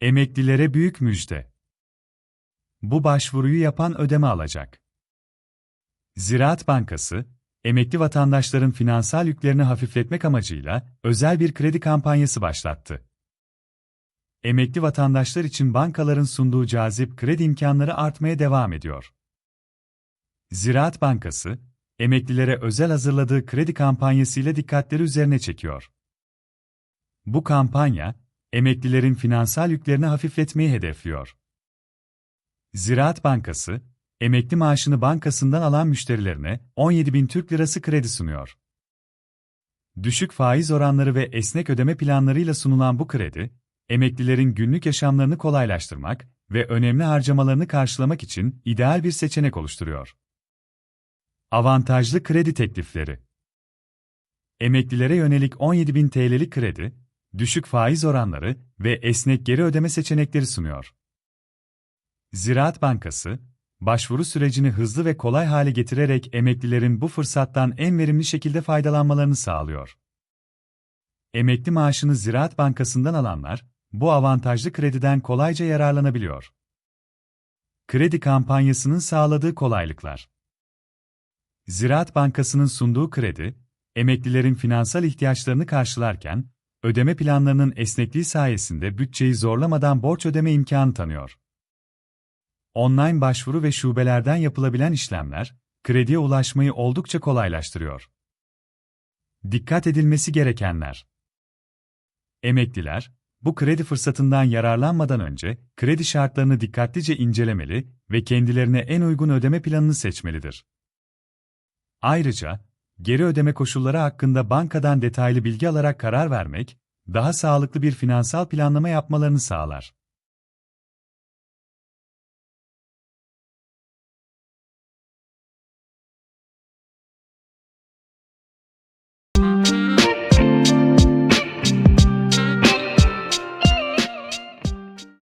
Emeklilere büyük müjde. Bu başvuruyu yapan ödeme alacak. Ziraat Bankası, emekli vatandaşların finansal yüklerini hafifletmek amacıyla özel bir kredi kampanyası başlattı. Emekli vatandaşlar için bankaların sunduğu cazip kredi imkanları artmaya devam ediyor. Ziraat Bankası, emeklilere özel hazırladığı kredi kampanyasıyla dikkatleri üzerine çekiyor. Bu kampanya, emeklilerin finansal yüklerini hafifletmeyi hedefliyor. Ziraat Bankası, emekli maaşını bankasından alan müşterilerine 17 bin Türk Lirası kredi sunuyor. Düşük faiz oranları ve esnek ödeme planlarıyla sunulan bu kredi, emeklilerin günlük yaşamlarını kolaylaştırmak ve önemli harcamalarını karşılamak için ideal bir seçenek oluşturuyor. Avantajlı kredi teklifleri Emeklilere yönelik 17.000 TL'lik kredi, düşük faiz oranları ve esnek geri ödeme seçenekleri sunuyor. Ziraat Bankası, başvuru sürecini hızlı ve kolay hale getirerek emeklilerin bu fırsattan en verimli şekilde faydalanmalarını sağlıyor. Emekli maaşını Ziraat Bankası'ndan alanlar, bu avantajlı krediden kolayca yararlanabiliyor. Kredi kampanyasının sağladığı kolaylıklar Ziraat Bankası'nın sunduğu kredi, emeklilerin finansal ihtiyaçlarını karşılarken, ödeme planlarının esnekliği sayesinde bütçeyi zorlamadan borç ödeme imkanı tanıyor. Online başvuru ve şubelerden yapılabilen işlemler, krediye ulaşmayı oldukça kolaylaştırıyor. Dikkat edilmesi gerekenler Emekliler, bu kredi fırsatından yararlanmadan önce, kredi şartlarını dikkatlice incelemeli ve kendilerine en uygun ödeme planını seçmelidir. Ayrıca, geri ödeme koşulları hakkında bankadan detaylı bilgi alarak karar vermek, daha sağlıklı bir finansal planlama yapmalarını sağlar.